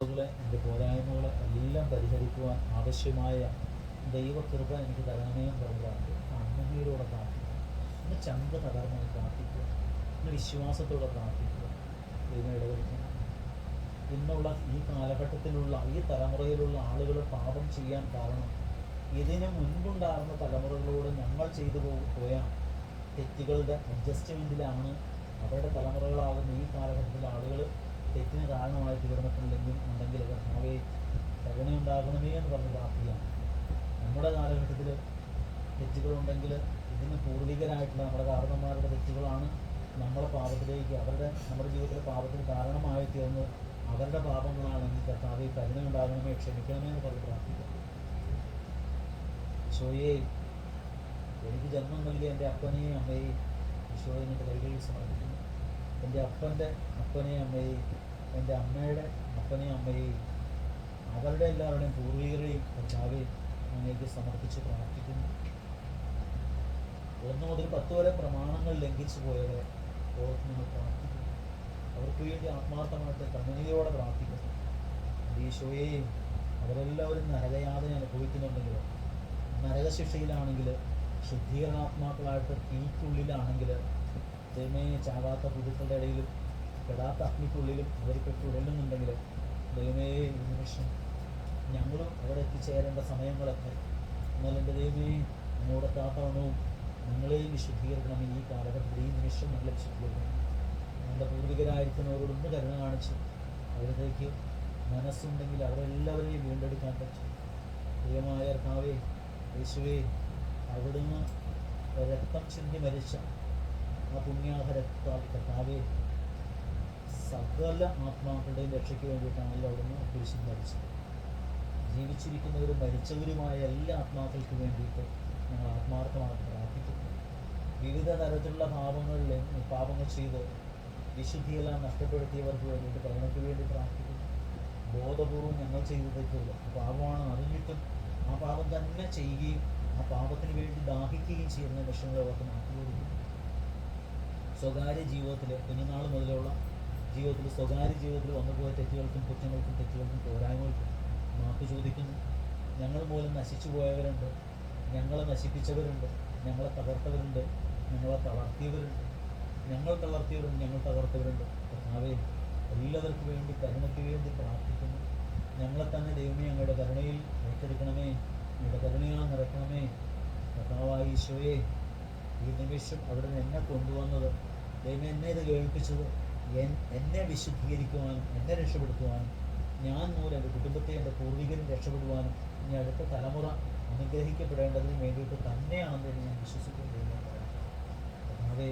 എന്റെ പോരായ്മകളെ എല്ലാം പരിഹരിക്കുവാൻ ആവശ്യമായ ദൈവകൃപ എനിക്ക് തരണമേ പറഞ്ഞതാണ് കണ്ണുനീരോടെ പ്രാർത്ഥിക്കുക ഒന്ന് ചന്ത തകർന്ന് പ്രാർത്ഥിക്കുക. ഒന്ന് വിശ്വാസത്തോടെ പ്രാർത്ഥിക്കുക. ദൈവം ഇടപെടുന്നു. ഇന്നുള്ള ഈ കാലഘട്ടത്തിലുള്ള ഈ തലമുറയിലുള്ള ആളുകൾ പാപം ചെയ്യാൻ കാരണം ഇതിന് മുൻപുണ്ടായിരുന്ന തലമുറകളോട് ഞങ്ങൾ ചെയ്തു പോയ തെറ്റുകളുടെ അഡ്ജസ്റ്റ്മെന്റിലാണ് അവരുടെ തലമുറകളാകുന്ന ഈ കാലഘട്ടത്തിലെ ആളുകൾ തെറ്റിന് കാരണമായി തീർന്നിട്ടുണ്ടെങ്കിൽ ഉണ്ടെങ്കിൽ കർത്താവെ കരുണയുണ്ടാകണമേ എന്ന് പറഞ്ഞ പാർട്ടിയാണ് നമ്മുടെ കാലഘട്ടത്തിൽ തെറ്റുകളുണ്ടെങ്കിൽ ഇതിന് പൂർവികരായിട്ടുള്ള നമ്മുടെ കാരണന്മാരുടെ തെറ്റുകളാണ് നമ്മളെ പാപത്തിലേക്ക് അവരുടെ നമ്മുടെ ജീവിതത്തിലെ പാപത്തിന് കാരണമായി തീർന്ന് അവരുടെ പാപങ്ങളാണെങ്കിൽ കർത്താവെ കരുണയുണ്ടാകണമേ ക്ഷമിക്കണമേ എന്ന് പറഞ്ഞ് പ്രാർത്ഥിക്കാം ഈശോയെ എനിക്ക് ജന്മം നൽകിയ എന്റെ അപ്പനെയും അമ്മയെയും ഈശോയെ എന്റെ കൈകളിൽ സമർപ്പിക്കുന്നു. എന്റെ അപ്പന്റെ അപ്പനെയും അമ്മയെയും എന്റെ അമ്മയുടെ അപ്പനെയും അമ്മയെയും അവരുടെ എല്ലാവരുടെയും പൂർവികരെയും കർത്താവെ അങ്ങേക്ക് സമർപ്പിച്ച് പ്രാർത്ഥിക്കുന്നു. ഒന്ന് മുതൽ പത്ത് വരെ പ്രമാണങ്ങൾ ലംഘിച്ചു പോയവരെ ഓർത്ത് നിങ്ങൾ പ്രാർത്ഥിക്കുന്നു. അവർക്ക് വേണ്ടി ആത്മാർത്ഥമായിട്ട് കണ്ണുനീരോടെ പ്രാർത്ഥിക്കുന്നു. ഈശോയെയും അവരെല്ലാവരും നരകയാതന അനുഭവിക്കുന്നുണ്ടെങ്കിൽ നരകശിക്ഷയിലാണെങ്കിൽ ശുദ്ധീകരണാത്മാക്കളായിട്ട് തീക്കുള്ളിലാണെങ്കിൽ ദൈവമേ ചാകാത്ത പുതുക്കളുടെ ഇടയിലും പെടാത്ത അഗ്നിക്കുള്ളിലും അവർക്ക് തുടരുന്നുണ്ടെങ്കിൽ ദൈവമേ നിമിഷം ഞങ്ങളും അവിടെ എത്തിച്ചേരേണ്ട സമയങ്ങളൊക്കെ. എന്നാൽ എന്റെ ദൈവമേ അങ്ങോടെത്താത്തവണവും ഞങ്ങളെയും വിശുദ്ധീകരിക്കണം ഈ കാലഘട്ടത്തിൽ. ഈ നിമിഷം ഞങ്ങളെ വിശുദ്ധീകരിക്കണം ഞങ്ങളുടെ പൂർവികരായിരിക്കുന്നവരോടൊന്ന് കരുണ കാണിച്ച് അവരിലേക്ക് മനസ്സുണ്ടെങ്കിൽ അവരെല്ലാവരെയും വീണ്ടെടുക്കാൻ പറ്റും. ദൈവമായ കാവേ യേശുവേ അവിടുന്ന് രക്തം ചിന്തി മരിച്ച ആ പുണ്യാഹ രക്താൽ സകല ആത്മാക്കളുടെയും രക്ഷയ്ക്ക് വേണ്ടിയിട്ടാണല്ലോ അവിടുന്ന് കുരിശിൽ മരിച്ചത്. ജീവിച്ചിരിക്കുന്നവരും മരിച്ചവരുമായ എല്ലാ ആത്മാക്കൾക്ക് വേണ്ടിയിട്ട് ഞങ്ങൾ ആത്മാർത്ഥമായിട്ട് പ്രാർത്ഥിക്കുന്നു. വിവിധ തരത്തിലുള്ള പാപങ്ങളിൽ പാപങ്ങൾ ചെയ്ത് വിശുദ്ധിയെല്ലാം നഷ്ടപ്പെടുത്തിയവർക്ക് വേണ്ടിയിട്ട് കരുണയ്ക്ക് വേണ്ടി പ്രാർത്ഥിക്കുന്നു. ബോധപൂർവം ഞങ്ങൾ ചെയ്തു തെറ്റുള്ളൂ പാപമാണ് അറിഞ്ഞിട്ടും ആ പാപം തന്നെ ചെയ്യുകയും ആ പാപത്തിന് വേണ്ടി ദാഹിക്കുകയും ചെയ്യുന്ന വിഷയങ്ങളെ അവർക്ക് മാറ്റുകയും സ്വകാര്യ ജീവിതത്തിൽ കുഞ്ഞുനാൾ മുതലുള്ള ജീവിതത്തിൽ സ്വകാര്യ ജീവിതത്തിൽ വന്നുപോയ തെറ്റുകൾക്കും കുറ്റങ്ങൾക്കും തെറ്റുകൾക്കും പോരായ്മകൾക്കും മാപ്പ് ചോദിക്കുന്നു. ഞങ്ങൾ മൂലം നശിച്ചു പോയവരുണ്ട്. ഞങ്ങളെ നശിപ്പിച്ചവരുണ്ട്. ഞങ്ങളെ തകർത്തവരുണ്ട്. ഞങ്ങളെ തളർത്തിയവരുണ്ട്. ഞങ്ങൾ തളർത്തിയവരുണ്ട്. ഞങ്ങൾ തകർത്തവരുണ്ട്. കർത്താവേ എല്ലാവർക്കും വേണ്ടി കരുണയ്ക്ക് വേണ്ടി പ്രാർത്ഥിക്കുന്നു. ഞങ്ങളെ തന്നെ ദൈവമേ അങ്ങയുടെ കരുണയിൽ ഏറ്റെടുക്കണമേ. ഞങ്ങളുടെ കരുണയാൽ നിറയ്ക്കണമേ. കർത്താവായ ഈശോയെ ഈ നിമിഷം അവിടെ എന്നെ കൊണ്ടുവന്നത്. ദൈവം എന്നെ ഇത് കേൾപ്പിച്ചത്. എന്നെ വിശുദ്ധീകരിക്കുവാനും എന്നെ രക്ഷപ്പെടുത്തുവാനും ഞാൻ മൂലം എന്റെ കുടുംബത്തെ എന്റെ പൂർവികരും രക്ഷപ്പെടുവാനും ഇനി അടുത്ത തലമുറ അനുഗ്രഹിക്കപ്പെടേണ്ടതിന് വേണ്ടിയിട്ട് തന്നെയാണെന്ന് ഞാൻ വിശ്വസിക്കുന്നു അതെ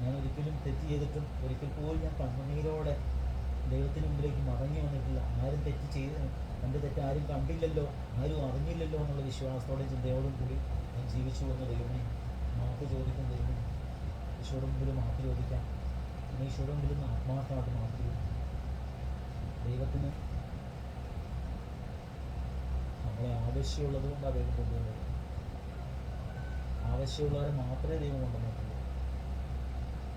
ഞാൻ ഒരിക്കലും തെറ്റ് ചെയ്തിട്ടും ഒരിക്കൽ പോലും ഞാൻ കണ്ണുനീരോടെ ദൈവത്തിന് മുമ്പിലേക്ക് മടങ്ങി വന്നിട്ടില്ല. ആരും തെറ്റ് ചെയ്ത് എന്റെ തെറ്റ് ആരും കണ്ടില്ലല്ലോ ആരും അറിഞ്ഞില്ലല്ലോ എന്നുള്ള വിശ്വാസത്തോടെ ചിന്തയോടും കൂടി ഞാൻ ജീവിച്ചു വന്ന ദൈവമേ മാപ്പ് ചോദിക്കും ദൈവമേ. ഈശോയുടെ മുമ്പിൽ മാപ്പ് ചോദിക്കാം. ഇനി ഈശോയുടെ ആത്മാർത്ഥമായിട്ട് ചോദിക്കും ദൈവത്തിന് നമ്മളെ ആവശ്യമുള്ളത് കൊണ്ടാണ് ദൈവം കൊണ്ടുവന്നത് ആവശ്യമുള്ളവരെ മാത്രമേ ദൈവം കൊണ്ടുവന്നിട്ടുള്ളൂ.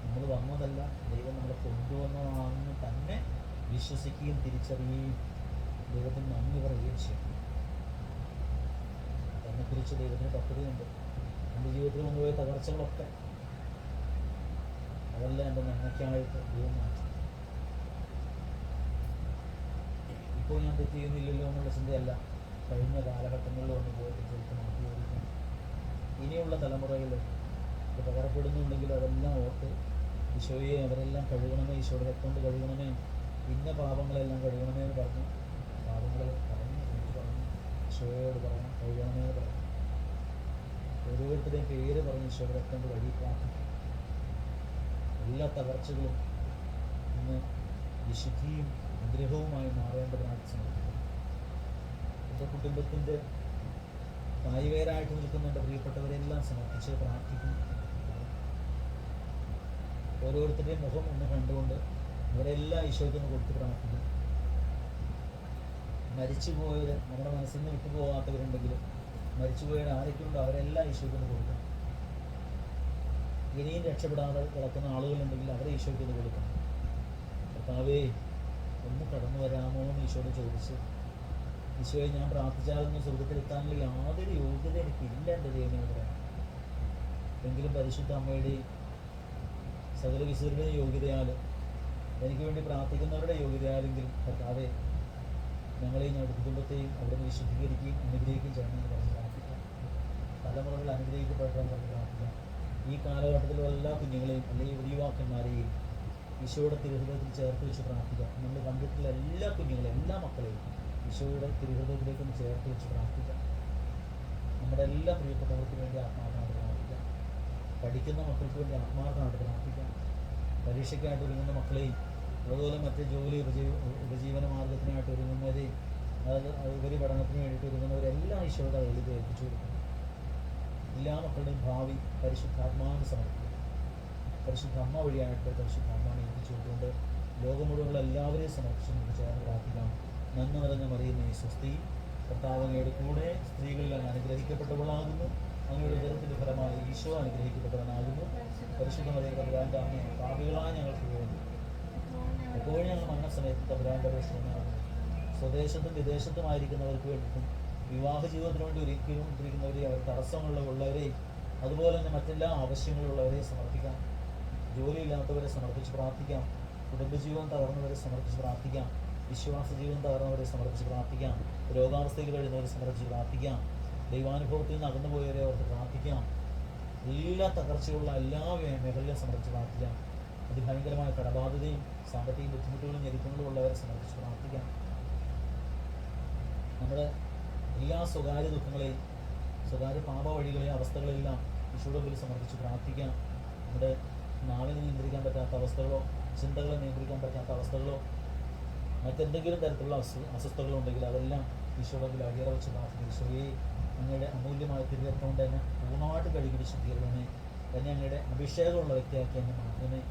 നമ്മൾ വന്നതല്ല ദൈവം നമ്മളെ കൊണ്ടുവന്നതാണെന്ന് തന്നെ വിശ്വസിക്കുകയും തിരിച്ചറിയുകയും ദൈവത്തിന് നന്ദി പറയുകയും ചെയ്യും. എന്നെക്കുറിച്ച് ദൈവത്തിന് പദ്ധതിയുണ്ട് എന്റെ ജീവിതത്തിൽ വന്നുപോയ തകർച്ചകളൊക്കെ അതെല്ലാം എന്റെ നന്മയ്ക്കായിട്ട് ദൈവം മാറ്റി ഇപ്പോൾ ഞാൻ തെറ്റ് ചെയ്യുന്നില്ലല്ലോ എന്നുള്ള ചിന്തയല്ല. കഴിഞ്ഞ കാലഘട്ടങ്ങളിൽ ഒന്ന് പോയ തെറ്റുകൾക്ക് മാറ്റി ഓടിക്കണം ഇനിയുള്ള തലമുറയിൽ ഇത് പകരപ്പെടുന്നുണ്ടെങ്കിൽ അതെല്ലാം ഓർത്ത് ഈശോയെ അവരെല്ലാം കഴുകണമേ ഈശോയുടെ രക്തം കഴുകണമേ ഇന്ന പാപങ്ങളെല്ലാം കഴുകണമേ എന്ന് പറഞ്ഞു. പാപങ്ങൾ പറഞ്ഞു എനിക്ക് പറഞ്ഞു ഈശോയോട് പറഞ്ഞു കഴുകണമേ എന്ന് പറഞ്ഞു. ഓരോരുത്തരുടെയും പേര് പറഞ്ഞു ഈശോയുടെ രക്തം കഴുകി പ്രാർത്ഥിക്കും. എല്ലാ തകർച്ചകളും ഇന്ന് വിശുദ്ധിയും അനുഗ്രഹവുമായി മാറേണ്ടതിനാണ് സമർപ്പിക്കുന്നു എന്റെ കുടുംബത്തിന്റെ തായ്വേരായിട്ട് നിൽക്കുന്ന എന്റെ പ്രിയപ്പെട്ടവരെല്ലാം സമർപ്പിച്ച് പ്രാർത്ഥിക്കുന്നു. ഓരോരുത്തരുടെയും മുഖം ഒന്ന് കണ്ടുകൊണ്ട് അവരെല്ലാം ഈശോയ്ക്കൊന്ന് കൊടുത്ത് പ്രാർത്ഥിക്കും മരിച്ചുപോയവർ നമ്മുടെ മനസ്സിൽ നിന്ന് വിട്ടുപോകാത്തവരുണ്ടെങ്കിലും മരിച്ചുപോയവർ ആരൊക്കെയുണ്ടോ അവരെല്ലാം ഈശോയ്ക്കൊന്ന് കൊടുക്കും ഇനിയും രക്ഷപ്പെടാതെ കിടക്കുന്ന ആളുകളുണ്ടെങ്കിൽ അവരെ ഈശോയ്ക്ക് ഇത് കൊടുക്കണം. കർത്താവേ ഒന്ന് കടന്നു വരാമോ എന്ന് ഈശോയോട് ചോദിച്ച്. ഈശോയെ ഞാൻ പ്രാർത്ഥിച്ചാലൊന്നും സ്വർഗത്തിലെത്താനുള്ള യാതൊരു യോഗ്യത എനിക്കില്ല എന്റെ ദൈവമേ എങ്കിലും പരിശുദ്ധ അമ്മയുടെ സകല വിശുദ്ധരുടെയും യോഗ്യതയാലും എനിക്ക് വേണ്ടി പ്രാർത്ഥിക്കുന്നവരുടെ യോഗ്യതയാലെങ്കിലും കർത്താവെ ഞങ്ങളെയും ഞങ്ങളുടെ കുടുംബത്തെയും അവിടുന്ന് വിശുദ്ധീകരിക്കുകയും അനുഗ്രഹിക്കുകയും ചെയ്യണമെന്ന് പറഞ്ഞ് പ്രാർത്ഥിക്കാം. തലമുറകൾ അനുഗ്രഹിക്കപ്പെടണമെന്ന് പ്രാർത്ഥിക്കാം. ഈ കാലഘട്ടത്തിലുള്ള എല്ലാ കുഞ്ഞുങ്ങളെയും അല്ലെങ്കിൽ യുവാക്കന്മാരെയും ഈശോയുടെ തിരുഹൃദയത്തിൽ ചേർത്ത് വെച്ച് പ്രാർത്ഥിക്കാം നമ്മൾ കണ്ടിട്ടുള്ള എല്ലാ കുഞ്ഞുങ്ങളെയും എല്ലാ മക്കളെയും ഈശോയുടെ തിരുഹൃദയത്തിലേക്ക് ഒന്ന് ചേർത്ത് വെച്ച് പ്രാർത്ഥിക്കാം നമ്മുടെ എല്ലാ പ്രിയപ്പെട്ടവർക്ക് വേണ്ടി ആത്മാർത്ഥമായിട്ട് പ്രാർത്ഥിക്കാം പഠിക്കുന്ന മക്കൾക്ക് വേണ്ടി ആത്മാർത്ഥമായിട്ട് പ്രാർത്ഥിക്കാം പരീക്ഷയ്ക്കായിട്ട് ഒരുങ്ങുന്ന മക്കളെയും അതുപോലെ മറ്റ് ജോലി ഉപജീവ ഉപജീവന മാർഗത്തിനായിട്ട് ഒരുങ്ങുന്നവരെയും അതായത് ഉപരിപഠനത്തിന് വേണ്ടിയിട്ട് ഒരുങ്ങുന്നവരെല്ലാം ഈശോയുടെ കയ്യിൽ ഏൽപ്പിച്ചു കൊടുക്കുന്നു എല്ലാ മക്കളുടെയും ഭാവി പരിശുദ്ധാത്മാവിന് സമർപ്പിക്കുന്നു. പരിശുദ്ധ അമ്മ വഴിയായിട്ട് പരിശുദ്ധ അമ്മാനെ ഏൽപ്പിച്ചു കൊടുത്തുകൊണ്ട് ലോകം മുഴുവനുള്ള എല്ലാവരെയും സമർപ്പിച്ച് നമുക്ക് ചേർന്ന് പ്രാർത്ഥിക്കാം. നന്മ നിറഞ്ഞ മറിയുന്ന ഈ സ്വസ്തി കർത്താവങ്ങയുടെ കൂടെ സ്ത്രീകളിൽ അങ്ങ് അനുഗ്രഹിക്കപ്പെട്ടവളാകുന്നു. അങ്ങയുടെ ഉദരത്തിന്റെ ഫലമായി ഈശോ അനുഗ്രഹിക്കപ്പെട്ടവനാകുന്നു. പരിശുദ്ധ മറിയ തമ്പുരാന്റെ അമ്മ പാപികളായ ഞങ്ങൾക്ക് വേണ്ടി. എപ്പോഴും ഞങ്ങൾ മരണസമയത്ത് തമ്പുരാന്റെ അപേക്ഷയാണ് സ്വദേശത്തും വിദേശത്തുമായിരിക്കുന്നവർക്ക് വേണ്ടിയിട്ടും വിവാഹ ജീവിതത്തിന് വേണ്ടി ഒരുക്കിക്കൊണ്ടിരിക്കുന്നവരെയും അവർ തടസ്സങ്ങളുള്ള ഉള്ളവരെയും അതുപോലെ തന്നെ മറ്റെല്ലാ ആവശ്യങ്ങളുള്ളവരെയും സമർപ്പിക്കാം. ജോലിയില്ലാത്തവരെ സമർപ്പിച്ച് പ്രാർത്ഥിക്കാം. കുടുംബജീവൻ തകർന്നവരെ സമർപ്പിച്ച് പ്രാർത്ഥിക്കാം. വിശ്വാസ ജീവിതം തകർന്നവരെ സമർപ്പിച്ച് പ്രാർത്ഥിക്കാം. രോഗാവസ്ഥയിൽ കഴിയുന്നവരെ സമർപ്പിച്ച് പ്രാർത്ഥിക്കാം. ദൈവാനുഭവത്തിൽ നിന്ന് അകന്നുപോയവരെ അവർക്ക് പ്രാർത്ഥിക്കാം. എല്ലാ തകർച്ചയുള്ള എല്ലാ മേഖലയിലും സമർപ്പിച്ച് പ്രാർത്ഥിക്കാം. അതിഭയങ്കരമായ കടബാധ്യതയും സാമ്പത്തിക ബുദ്ധിമുട്ടുകളും ഞെരുക്കങ്ങളും ഉള്ളവരെ സമർപ്പിച്ച് പ്രാർത്ഥിക്കാം. നമ്മുടെ എല്ലാ സ്വകാര്യ ദുഃഖങ്ങളെയും സ്വകാര്യ പാപ വഴികളെയും അവസ്ഥകളെല്ലാം ഈശോയുടെ മുമ്പിൽ സമർപ്പിച്ച് പ്രാർത്ഥിക്കാം. നമ്മുടെ നാവിനെ നിയന്ത്രിക്കാൻ പറ്റാത്ത അവസ്ഥകളോ ചിന്തകളെ നിയന്ത്രിക്കാൻ പറ്റാത്ത അവസ്ഥകളോ മറ്റെന്തെങ്കിലും തരത്തിലുള്ള അസ്വ അസ്വസ്ഥകളുണ്ടെങ്കിൽ അതെല്ലാം ഈശോയുടെ മുമ്പിൽ അടിയറ വെച്ച് പ്രാർത്ഥിക്കും. ഈശോയെ അങ്ങയുടെ അമൂല്യമായ തിരുരത്നം കൊണ്ട് എന്നെ പൂർണമായിട്ട് കഴുകി വിശുദ്ധീകരണമേ എന്നെ അങ്ങയുടെ അഭിഷേകമുള്ള വ്യക്തിയാക്കി എന്നെ മാറ്റണമേ.